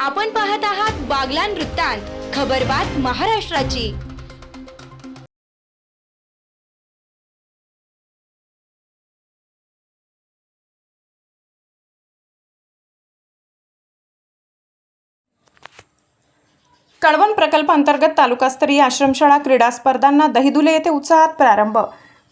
आपण पाहत आहात बागलान वृत्तांत खबरबात महाराष्ट्राची. कळवण प्रकल्प अंतर्गत तालुकास्तरीय आश्रमशाळा क्रीडा स्पर्धांना दहिदुले येथे उत्साहात प्रारंभ.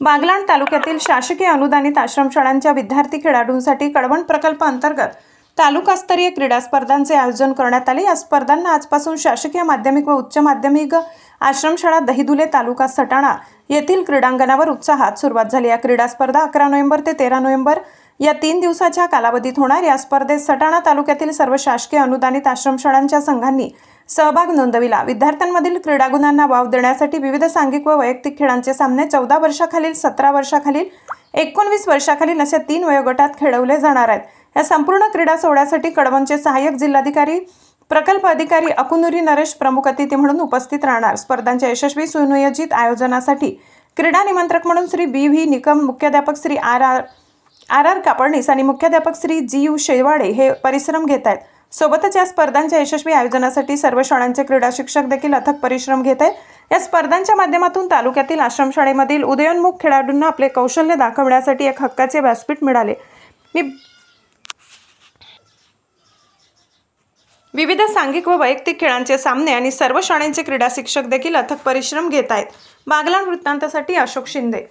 बागलाण तालुक्यातील शासकीय अनुदानित आश्रमशाळांच्या विद्यार्थी खेळाडूंसाठी कळवण प्रकल्प अंतर्गत तालुकास्तरीय क्रीडा स्पर्धांचे आयोजन करण्यात आले. या स्पर्धांना आजपासून शासकीय माध्यमिक व उच्च माध्यमिक आश्रमशाळा दहिदुले तालुका सटाणा येथील क्रीडांगणावर उत्साहात सुरुवात झाली. या क्रीडा स्पर्धा अकरा नोव्हेंबर ते तेरा नोव्हेंबर या तीन दिवसाच्या कालावधीत होणाऱ्या या स्पर्धेत सटाणा तालुक्यातील सर्व शासकीय अनुदानित आश्रमशाळांच्या संघांनी सहभाग नोंदविला. विद्यार्थ्यांमधील क्रीडागुणांना वाव देण्यासाठी विविध सांघिक व वैयक्तिक खेळांचे सामने चौदा वर्षाखालील सतरा वर्षाखालील एकोणवीस वर्षाखालील अशा तीन वयोगटात खेळवले जाणार आहेत. या संपूर्ण क्रीडा सोहळ्यासाठी कडवणचे सहाय्यक जिल्हाधिकारी प्रकल्प अधिकारी अकुनुरी नरेश प्रमुख अतिथी म्हणून उपस्थित राहणार. स्पर्धांच्या यशस्वी सुनियोजित आयोजनासाठी क्रीडा निमंत्रक म्हणून श्री बी व्ही निकम मुख्याध्यापक Shri R R R R Kapadnis आणि मुख्याध्यापक श्री जी यू शेवाडे हे परिश्रम घेत आहेत. सोबतच या स्पर्धांच्या यशस्वी आयोजनासाठी सर्व शाळांचे क्रीडा शिक्षक देखील अथक परिश्रम घेत आहेत. या स्पर्धांच्या माध्यमातून तालुक्यातील आश्रमशाळेमधील उदयोन्मुख खेळाडूंना आपले कौशल्य दाखवण्यासाठी एक हक्काचे व्यासपीठ मिळाले. मी विविध सांघिक व वैयक्तिक खेळांचे सामने आणि सर्व शाळांचे क्रीडा शिक्षक देखील अथक परिश्रम घेत आहेत. बागलाण वृत्तांतासाठी अशोक शिंदे.